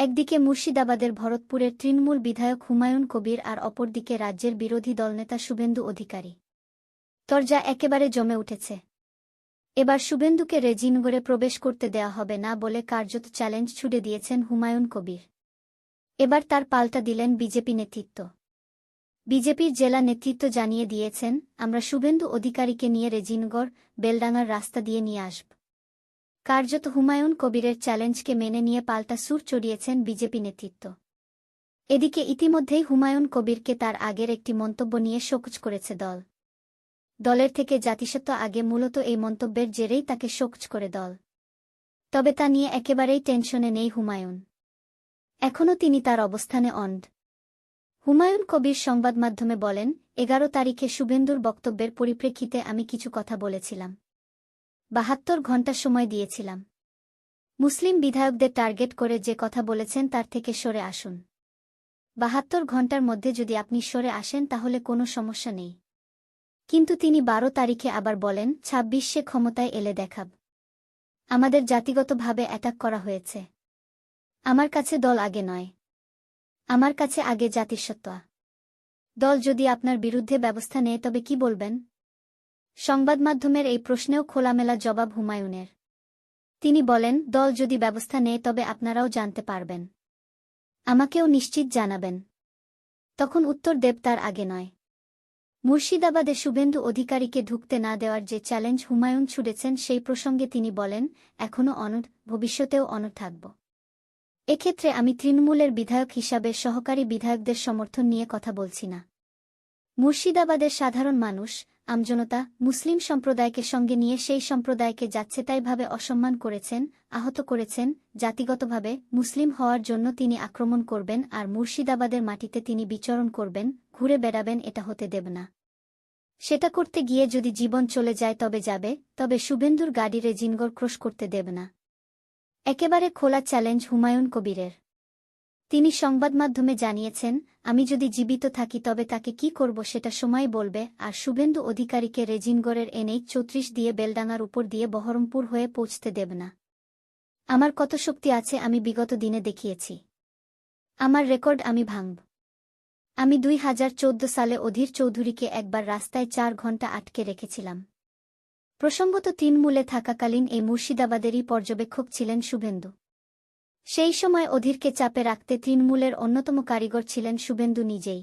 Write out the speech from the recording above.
একদিকে মুর্শিদাবাদের ভরতপুরের তৃণমূল বিধায়ক হুমায়ুন কবির আর অপরদিকে রাজ্যের বিরোধী দলনেতা শুভেন্দু অধিকারী। তরজা একেবারে জমে উঠেছে। এবার শুভেন্দুকে রেজিনগরে প্রবেশ করতে দেয়া হবে না বলে কার্যত চ্যালেঞ্জ ছুড়ে দিয়েছেন হুমায়ুন কবির। এবার তার পাল্টা দিলেন বিজেপি নেতৃত্ব। বিজেপির জেলা নেতৃত্ব জানিয়ে দিয়েছেন, আমরা শুভেন্দু অধিকারীকে নিয়ে রেজিনগড়, বেলডাঙ্গার রাস্তা দিয়ে নিয়ে আসব। কার্যত হুমায়ুন কবিরের চ্যালেঞ্জকে মেনে নিয়ে পাল্টা সুর চড়িয়েছেন বিজেপি নেতৃত্ব। এদিকে ইতিমধ্যেই হুমায়ুন কবিরকে তার আগের একটি মন্তব্য নিয়ে শোকজ করেছে দল। দলের থেকে জাতিসত্ত্ব আগে মূলত এই মন্তব্যের জেরেই তাকে শোকজ করে দল। তবে তা নিয়ে একেবারেই টেনশনে নেই হুমায়ুন। এখনও তিনি তার অবস্থানে অন্ড। হুমায়ুন কবির সংবাদ মাধ্যমে বলেন, এগারো তারিখে শুভেন্দুর বক্তব্যের পরিপ্রেক্ষিতে আমি কিছু কথা বলেছিলাম। বাহাত্তর ঘণ্টা সময় দিয়েছিলাম। মুসলিম বিধায়কদের টার্গেট করে যে কথা বলেছেন তার থেকে সরে আসুন। বাহাত্তর ঘণ্টার মধ্যে যদি আপনি সরে আসেন তাহলে কোনো সমস্যা নেই। কিন্তু তিনি বারো তারিখে আবার বলেন, ছাব্বিশে ক্ষমতায় এলে দেখাব। আমাদের জাতিগতভাবে অ্যাটাক করা হয়েছে। আমার কাছে দল আগে নয়। আমার কাছে আগে জাতিসত্ত্বা। দল যদি আপনার বিরুদ্ধে ব্যবস্থা নেয় তবে কি বলবেন? সংবাদ মাধ্যমের এই প্রশ্নেও খোলামেলা জবাব হুমায়ুনের। তিনি বলেন, দল যদি ব্যবস্থা নেয়, তবে আপনারাও জানতে পারবেন। আমাকেও নিশ্চিত জানাবেন। তখন উত্তর দেব তার আগে নয়। মুর্শিদাবাদে শুভেন্দু অধিকারীকে ঢুকতে না দেওয়ার যে চ্যালেঞ্জ হুমায়ুন ছুড়েছেন, সেই প্রসঙ্গে তিনি বলেন এখনও অনড় ভবিষ্যতেও অনড় থাকব। এক্ষেত্রে আমি তৃণমূলের বিধায়ক হিসাবে সহকারী বিধায়কদের সমর্থন নিয়ে কথা বলছি না। মুর্শিদাবাদের সাধারণ মানুষ আমজনতা মুসলিম সম্প্রদায়কে সঙ্গে নিয়ে সেই সম্প্রদায়কে যাচ্ছেতাইভাবে অসম্মান করেছেন, আহত করেছেন, জাতিগতভাবে মুসলিম হওয়ার জন্য তিনি আক্রমণ করবেন আর মুর্শিদাবাদের মাটিতে তিনি বিচরণ করবেন, ঘুরে বেড়াবেন এটা হতে দেব না। সেটা করতে গিয়ে যদি জীবন চলে যায় তবে যাবে, তবে শুভেন্দুর গাড়ি রেজিনগর ক্রোশ করতে দেব না। একেবারে খোলা চ্যালেঞ্জ হুমায়ুন কবিরের। তিনি সংবাদ মাধ্যমে জানিয়েছেন, আমি যদি জীবিত থাকি তবে তাকে কি করব সেটা সময় বলবে। আর শুভেন্দু অধিকারীকে রেজিনগড়ের এনেই চৌত্রিশ দিয়ে বেলডাঙার উপর দিয়ে বহরমপুর হয়ে পৌঁছতে দেব না। আমার কত শক্তি আছে আমি বিগত দিনে দেখিয়েছি। আমার রেকর্ড আমি ভাঙব। আমি দুই হাজার চোদ্দ সালে অধীর চৌধুরীকে একবার রাস্তায় চার ঘণ্টা আটকে রেখেছিলাম। প্রসঙ্গত তৃণমূলে থাকাকালীন এই মুর্শিদাবাদেরই পর্যবেক্ষক ছিলেন শুভেন্দু। সেই সময় অধীরকে চাপে রাখতে তৃণমূলের অন্যতম কারিগর ছিলেন শুভেন্দু নিজেই।